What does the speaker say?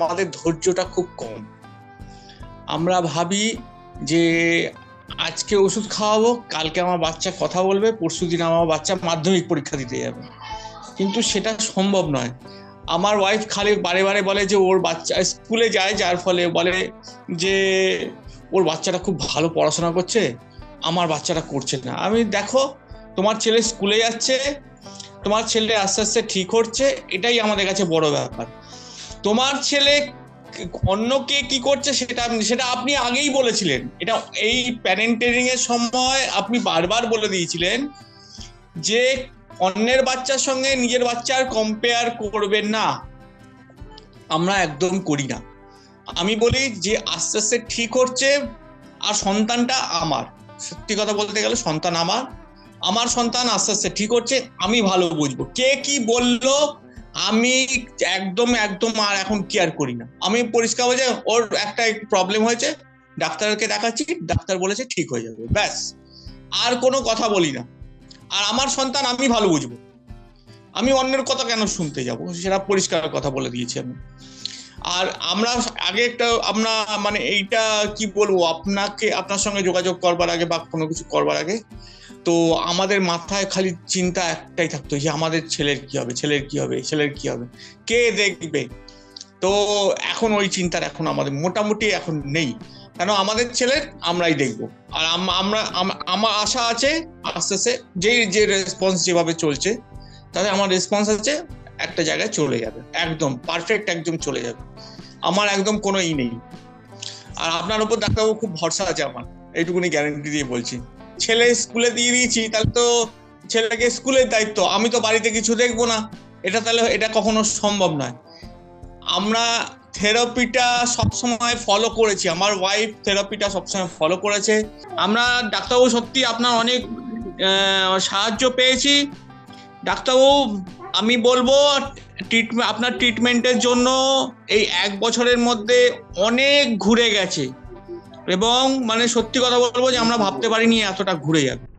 আমাদের ধৈর্যটা খুব কম। আমরা ভাবি যে আজকে ওষুধ খাওয়াবো, কালকে আমার বাচ্চা কথা বলবে, পরশু দিন আমার বাচ্চা মাধ্যমিক পরীক্ষা দিতে যাবে। কিন্তু সেটা সম্ভব নয়। আমার ওয়াইফ খালি বারে বারে বলে যে ওর বাচ্চা স্কুলে যায়, যার ফলে বলে যে ওর বাচ্চাটা খুব ভালো পড়াশোনা করছে, আমার বাচ্চাটা করছে না। আমি দেখো, তোমার ছেলে স্কুলে যাচ্ছে, তোমার ছেলে আস্তে আস্তে ঠিক হচ্ছে, এটাই আমাদের কাছে বড় ব্যাপার। তোমার ছেলে অন্য কে কি করছে সেটা সেটা আপনি আগেই বলেছিলেন। এটা এই প্যারেন্টেরিং এর সময় আপনি বারবার বলে দিয়েছিলেন যে অন্যের বাচ্চার সঙ্গে নিজের বাচ্চার কম্পেয়ার করবেন না। আমরা একদম করি না। আমি বলি যে আস্তে আস্তে ঠিক হচ্ছে আর সন্তানটা আমার। সত্যি কথা বলতে গেলে সন্তান আমার। আমার সন্তান আস্তে আস্তে ঠিক হচ্ছে, আমি ভালো বুঝব। কে কি বলল আমি একদম একদম আর এখন কেয়ার করি না। আমি পরিষ্কার হয়ে যায় ওর একটা প্রবলেম হয়েছে, ডাক্তারকে দেখাচ্ছি, ডাক্তার বলেছে ঠিক হয়ে যাবে, ব্যাস। আর কোনো কথা বলি না। আর আমার সন্তান আমি ভালো বুঝব। আমি অন্যের কথা কেন শুনতে যাব? সেটা পরিষ্কার কথা বলে দিয়েছি আমি। আর আমরা আগে একটা, আমরা মানে এইটা কি বলব, আপনাকে, আপনার সঙ্গে যোগাযোগ করবার আগে বা কোনো কিছু করবার আগে, তো আমাদের মাথায় খালি চিন্তা একটাই থাকতো যে আমাদের ছেলের কি হবে, ছেলের কি হবে, ছেলের কি হবে, কে দেখবে? তো এখন ওই চিন্তার এখন আমাদের মোটামুটি এখন নেই। কেন আমাদের ছেলের আমরাই দেখব। আর আম- আমরা আমার আশা আছে, আস্তে আস্তে যে যে রেসপন্স যেভাবে চলছে, তাতে আমার রেসপন্স আছে একটা জায়গায় চলে যাবে। একদম পারফেক্ট একদম চলে যাবে। আমার একদম কোনো ই নেই। আর আপনার উপর ডাক্তারবাবু খুব ভরসা আছে আমার, এইটুকুনি গ্যারেন্টি দিয়ে বলছি। ছেলে স্কুলে দিয়ে দিয়েছি, তাহলে তো ছেলেকে স্কুলের দায়িত্ব, আমি তো বাড়িতে কিছু দেখব না। এটা তাহলে, এটা কখনো সম্ভব নয়। আমরা থেরাপিটা সবসময় ফলো করেছি, আমার ওয়াইফ থেরাপিটা সবসময় ফলো করেছে। আমরা ডাক্তারবাবু সত্যি আপনার অনেক সাহায্য পেয়েছি। ডাক্তারবাবু আমি বলব ট্রিটমেন্ট আপনার ট্রিটমেন্টের জন্য এই এক বছরের মধ্যে অনেক ঘুরে গেছে। এবং মানে সত্যি কথা বলব যে আমরা ভাবতে পারিনি এতটা ঘুরে যাবে।